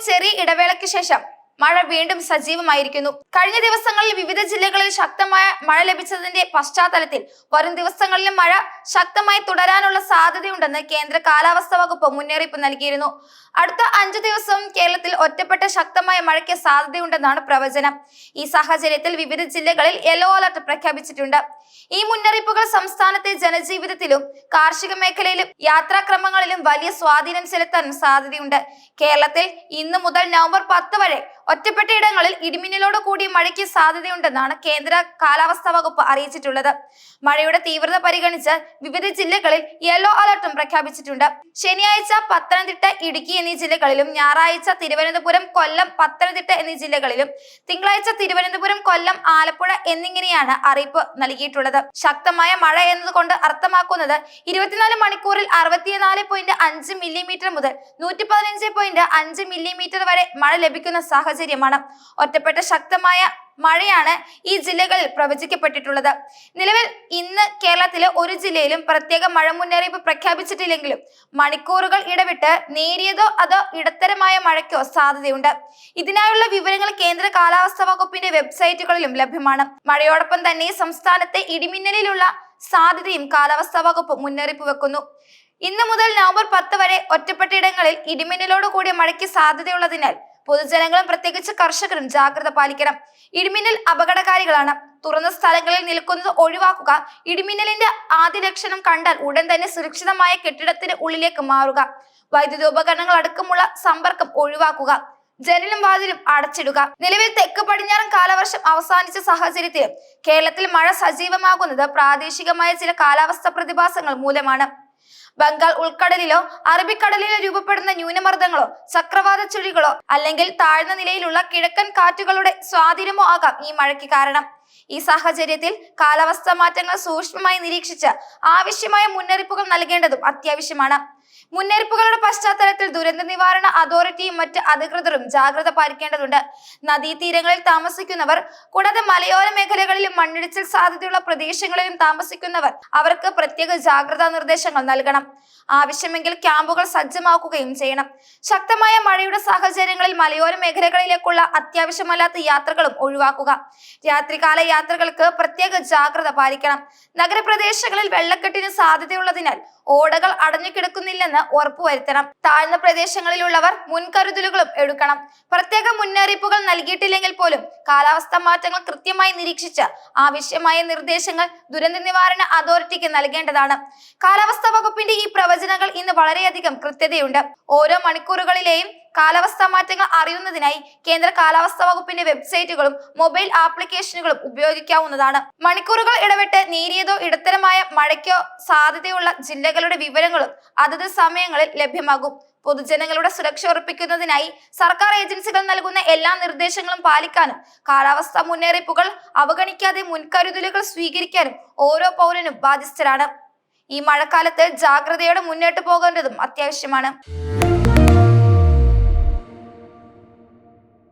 ചെറിയ ഇടവേളയ്ക്ക് ശേഷം മഴ വീണ്ടും സജീവമായിരിക്കുന്നു. കഴിഞ്ഞ ദിവസങ്ങളിൽ വിവിധ ജില്ലകളിൽ ശക്തമായ മഴ ലഭിച്ചതിന്റെ പശ്ചാത്തലത്തിൽ വരും ദിവസങ്ങളിലും മഴ ശക്തമായി തുടരാനുള്ള സാധ്യതയുണ്ടെന്ന് കേന്ദ്ര കാലാവസ്ഥാ വകുപ്പ് മുന്നറിയിപ്പ് നൽകിയിരുന്നു. അടുത്ത അഞ്ചു ദിവസവും കേരളത്തിൽ ഒറ്റപ്പെട്ട ശക്തമായ മഴയ്ക്ക് സാധ്യതയുണ്ടെന്നാണ് പ്രവചനം. ഈ സാഹചര്യത്തിൽ വിവിധ ജില്ലകളിൽ യെല്ലോ അലർട്ട് പ്രഖ്യാപിച്ചിട്ടുണ്ട്. ഈ മുന്നറിയിപ്പുകൾ സംസ്ഥാനത്തെ ജനജീവിതത്തിലും കാർഷിക മേഖലയിലും യാത്രാക്രമങ്ങളിലും വലിയ സ്വാധീനം ചെലുത്താൻ സാധ്യതയുണ്ട്. കേരളത്തിൽ ഇന്നു മുതൽ നവംബർ പത്ത് വരെ ഒറ്റപ്പെട്ട ഇടങ്ങളിൽ ഇടിമിന്നലോട് കൂടിയ മഴയ്ക്ക് സാധ്യതയുണ്ടെന്നാണ് കേന്ദ്ര കാലാവസ്ഥാ വകുപ്പ് അറിയിച്ചിട്ടുള്ളത്. മഴയുടെ തീവ്രത പരിഗണിച്ച് വിവിധ ജില്ലകളിൽ യെല്ലോ അലർട്ടും പ്രഖ്യാപിച്ചിട്ടുണ്ട്. ശനിയാഴ്ച പത്തനംതിട്ട ഇടുക്കി എന്നീ ജില്ലകളിലും ഞായറാഴ്ച തിരുവനന്തപുരം കൊല്ലം പത്തനംതിട്ട എന്നീ ജില്ലകളിലും തിങ്കളാഴ്ച തിരുവനന്തപുരം കൊല്ലം ആലപ്പുഴ എന്നിങ്ങനെയാണ് അറിയിപ്പ് നൽകിയിട്ടുള്ളത്. ശക്തമായ മഴ എന്നതുകൊണ്ട് അർത്ഥമാക്കുന്നത് ഇരുപത്തിനാല് മണിക്കൂറിൽ അറുപത്തിനാല് പോയിന്റ് അഞ്ച് മില്ലിമീറ്റർ മുതൽ നൂറ്റി പതിനഞ്ച് പോയിന്റ് അഞ്ച് മില്ലിമീറ്റർ വരെ മഴ ലഭിക്കുന്ന സാഹചര്യമാണ്. ഒറ്റപ്പെട്ട ശക്തമായ മഴയാണ് ഈ ജില്ലകളിൽ പ്രവചിക്കപ്പെട്ടിട്ടുള്ളത്. നിലവിൽ ഇന്ന് കേരളത്തിലെ ഒരു ജില്ലയിലും പ്രത്യേക മഴ മുന്നറിയിപ്പ് പ്രഖ്യാപിച്ചിട്ടില്ലെങ്കിലും മണിക്കൂറുകൾ ഇടവിട്ട് നേരിയതോ അതോ ഇടത്തരമായ മഴയ്ക്കോ സാധ്യതയുണ്ട്. ഇതിനായുള്ള വിവരങ്ങൾ കേന്ദ്ര കാലാവസ്ഥാ വകുപ്പിന്റെ വെബ്സൈറ്റുകളിലും ലഭ്യമാണ്. മഴയോടൊപ്പം തന്നെ സംസ്ഥാനത്തെ ഇടിമിന്നലിലുള്ള സാധ്യതയും കാലാവസ്ഥാ വകുപ്പ് മുന്നറിയിപ്പ് വെക്കുന്നു. ഇന്ന് മുതൽ നവംബർ പത്ത് വരെ ഒറ്റപ്പെട്ടയിടങ്ങളിൽ ഇടിമിന്നലോട് കൂടിയ മഴയ്ക്ക് സാധ്യതയുള്ളതിനാൽ പൊതുജനങ്ങളും പ്രത്യേകിച്ച് കർഷകരും ജാഗ്രത പാലിക്കണം. ഇടിമിന്നൽ അപകടകാരികളാണ്. തുറന്ന സ്ഥലങ്ങളിൽ നിൽക്കുന്നത് ഒഴിവാക്കുക. ഇടിമിന്നലിന്റെ ആദ്യ ലക്ഷണം കണ്ടാൽ ഉടൻ തന്നെ സുരക്ഷിതമായ കെട്ടിടത്തിന് ഉള്ളിലേക്ക് മാറുക. വൈദ്യുതോപകരണങ്ങൾ അടക്കമുള്ള സമ്പർക്കം ഒഴിവാക്കുക. ജനലും വാതിലും അടച്ചിടുക. നിലവിൽ തെക്ക് പടിഞ്ഞാറൻ കാലവർഷം അവസാനിച്ച സാഹചര്യത്തിലും കേരളത്തിൽ മഴ സജീവമാകുന്നത് പ്രാദേശികമായ ചില കാലാവസ്ഥ പ്രതിഭാസങ്ങൾ മൂലമാണ്. ബംഗാൾ ഉൾക്കടലിലോ അറബിക്കടലിലോ രൂപപ്പെടുന്ന ന്യൂനമർദ്ദങ്ങളോ ചക്രവാത ചുഴികളോ അല്ലെങ്കിൽ താഴ്ന്ന നിലയിലുള്ള കിഴക്കൻ കാറ്റുകളുടെ സ്വാധീനമോ ആകാം ഈ മഴയ്ക്ക് കാരണം. ഈ സാഹചര്യത്തിൽ കാലാവസ്ഥാ മാറ്റങ്ങൾ സൂക്ഷ്മമായി നിരീക്ഷിച്ച് ആവശ്യമായ മുന്നറിയിപ്പുകൾ നൽകേണ്ടതും അത്യാവശ്യമാണ്. മുന്നറിയിപ്പുകളുടെ പശ്ചാത്തലത്തിൽ ദുരന്ത നിവാരണ അതോറിറ്റിയും മറ്റ് അധികൃതരും ജാഗ്രത പാലിക്കേണ്ടതുണ്ട്. നദീതീരങ്ങളിൽ താമസിക്കുന്നവർ കൂടാതെ മലയോര മേഖലകളിലും മണ്ണിടിച്ചിൽ സാധ്യതയുള്ള പ്രദേശങ്ങളിലും താമസിക്കുന്നവർ അവർക്ക് പ്രത്യേക ജാഗ്രതാ നിർദ്ദേശങ്ങൾ നൽകണം. ആവശ്യമെങ്കിൽ ക്യാമ്പുകൾ സജ്ജമാക്കുകയും ചെയ്യണം. ശക്തമായ മഴയുടെ സാഹചര്യങ്ങളിൽ മലയോര മേഖലകളിലേക്കുള്ള അത്യാവശ്യമല്ലാത്ത യാത്രകളും ഒഴിവാക്കുക. രാത്രികാല യാത്രകൾക്ക് പ്രത്യേക ജാഗ്രത പാലിക്കണം. നഗരപ്രദേശങ്ങളിൽ വെള്ളക്കെട്ടിന് സാധ്യതയുള്ളതിനാൽ ഓടകൾ അടഞ്ഞുകിടക്കുന്നില്ലെന്ന് ഉറപ്പുവരുത്തണം. താഴ്ന്ന പ്രദേശങ്ങളിലുള്ളവർ മുൻകരുതലുകളും എടുക്കണം. പ്രത്യേക മുന്നറിയിപ്പുകൾ നൽകിയിട്ടില്ലെങ്കിൽ പോലും കാലാവസ്ഥാ മാറ്റങ്ങൾ കൃത്യമായി നിരീക്ഷിച്ച് ആവശ്യമായ നിർദ്ദേശങ്ങൾ ദുരന്ത നിവാരണ അതോറിറ്റിക്ക് നൽകേണ്ടതാണ്. കാലാവസ്ഥാ വകുപ്പിന്റെ ഈ പ്രവചനങ്ങൾ ഇന്ന് വളരെയധികം കൃത്യതയുണ്ട്. ഓരോ മണിക്കൂറുകളിലെയും കാലാവസ്ഥാ മാറ്റങ്ങൾ അറിയുന്നതിനായി കേന്ദ്ര കാലാവസ്ഥാ വകുപ്പിന്റെ വെബ്സൈറ്റുകളും മൊബൈൽ ആപ്ലിക്കേഷനുകളും ഉപയോഗിക്കാവുന്നതാണ്. മണിക്കൂറുകൾ ഇടവിട്ട് നേരിയതോ ഇടത്തരമായ മഴയ്ക്കോ സാധ്യതയുള്ള ജില്ലകളുടെ വിവരങ്ങളും അതത് സമയങ്ങളിൽ ലഭ്യമാകും. പൊതുജനങ്ങളുടെ സുരക്ഷ ഉറപ്പിക്കുന്നതിനായി സർക്കാർ ഏജൻസികൾ നൽകുന്ന എല്ലാ നിർദ്ദേശങ്ങളും പാലിക്കാനും കാലാവസ്ഥാ മുന്നറിയിപ്പുകൾ അവഗണിക്കാതെ മുൻകരുതലുകൾ സ്വീകരിക്കാനും ഓരോ പൗരനും ബാധ്യസ്ഥരാണ്. ഈ മഴക്കാലത്ത് ജാഗ്രതയോടെ മുന്നോട്ട് പോകേണ്ടതും അത്യാവശ്യമാണ്.